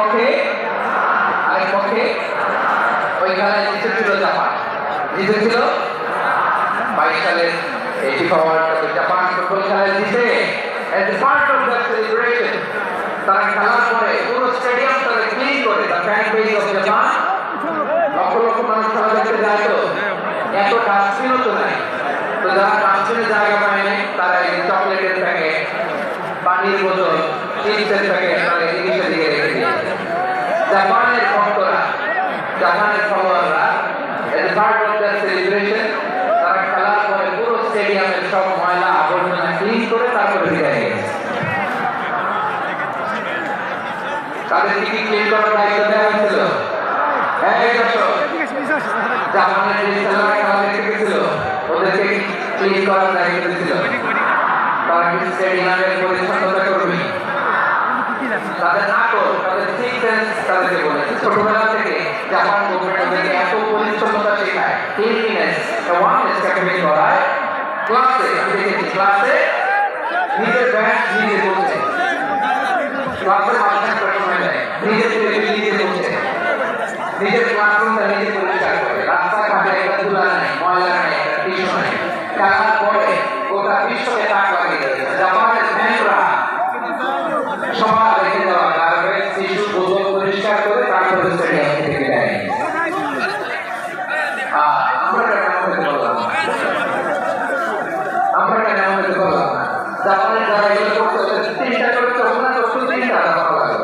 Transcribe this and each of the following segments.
পক্ষে, আরেক পক্ষে ওই খেলায় জিতেছিল জাপান। জিতেছিল বাইশ সালের ওয়ার্ল্ড কাপে জাপান ফুটবল খেলায় জিতে তারা চকলেটের প্যাকেট পানির বোতল চিপসের তারা জাপানের ভক্তরা, জাপানের ফলোয়াররা এজ অফ দ্য সেলিব্রেশন তারা খেলার পরে পুরো স্টেডিয়ামের সব ময়লা আবর্জনা ক্লিন করে তারপরে বিদায় নিয়েছে তাদের কি ক্লিন করার দায়িত্ব দেওয়া হয়েছিল। হ্যাঁ জাপানের যে ছেলেরা খেলা দেখতে গেছিল, ওদেরকে ক্লিন করার দায়িত্ব দিয়েছিল। তারা কি করবে তাদের নাটক তাদের ঠিক সেন্স তাদেরকে বলেছে ছোটবেলা থেকে জাপান গভর্নমেন্ট তাদেরকে এত পরিচ্ছন্নতা শেখায় ক্লিনলিনেস ওয়াননেস ক্যাম্পেইন করায় ক্লাসে আমি দেখেছি ক্লাসে নিজের ব্যাগ নিজে বলছে ক্লাসের মাঝখানে প্রশ্ন হয়ে যায় নিজের টেবিল নিজে বলছে নিজের ক্লাসরুমটা নিজে পরিষ্কার করে রাস্তাঘাটে একটা তুলা নাই ময়লা নাই একটা টিস্যু নাই খেলার পরে গোটা বিশ্বকে তাক লাগিয়ে দিয়েছে জাপানের ফ্যানরা সবার রেখে দেওয়া গার্বেজ টিস্যু বোতল পরিষ্কার করে তারপরে স্টেডিয়াম থেকে বিদায় নিয়ে আহ, আমরা কেন হতে পারলাম না? আমরা কেন হতে পারলাম না? জাপানের যারা এগুলো করতে হচ্ছে করে চলছে না চলছে তিনটা জাপান লাগল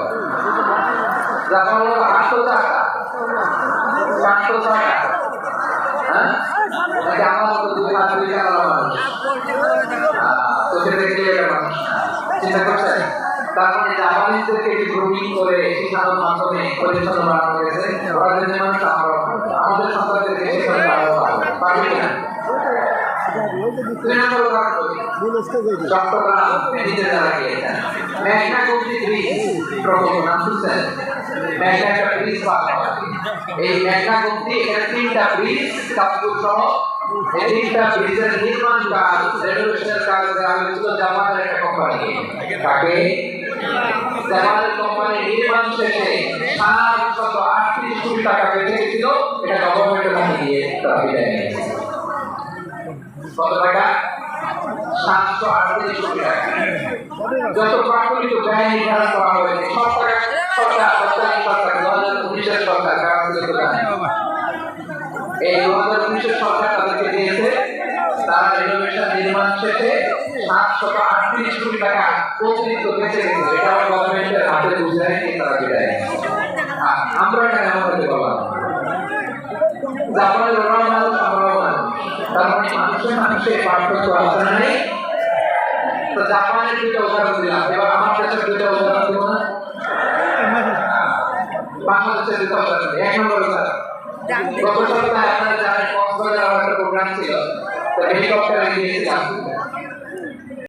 জাপান হলো আটশো টাকা। পাঁচশো টাকা। হ্যাঁ? আমার মতো দুই হাত দুই টাকা মানুষ চোখে দেখলে চিন্তা করছেন তার মানে জাপানিজদেরকে একটি গ্রুপিং করে শিক্ষানোর মাধ্যমে পরিচ্ছন্ন বানানো ওরা যদি মানুষ আমাদের সন্তানদেরকে চট্টগ্রাম শুনছেন মেঘনা একটা ব্রিজ পাওয়া এই মেঘনা কবজি এখানে তিনটা ব্রিজ কাপড় সহ এই তিনটা ব্রিজের নির্মাণ হয়েছিল একটা কোম্পানি তাকে জাপানের কোম্পানি নির্মাণ শেষে সাত শত আটত্রিশ কোটি টাকা গেছিল এটা গভর্নমেন্টের হাতে দিয়ে কত টাকা, সাতশো আটত্রিশ কোটি টাকা। যত প্রাকৃতিক ব্যয় নির্ধারণ করা উনিশের সরকার হাজার উনিশের সরকার তাদেরকে দিয়েছে। তারা রেনোভেশন নির্মাণ শেষে সাতশো আটত্রিশ টাকা অতিরিক্ত বেঁচে এটা গভর্নমেন্টের আমরা এটা মানুষ তার মানে মানুষের মানুষের পার্থক্য আছে না নেই তো জাপানের দুটো উদাহরণ দিলাম এবার আমার দেশের দুটো উদাহরণ দিব না বাংলাদেশের দুটো উদাহরণ। এক নম্বর উদাহরণ গত প্রোগ্রাম ছিল হেলিকপ্টারে গিয়েছিলাম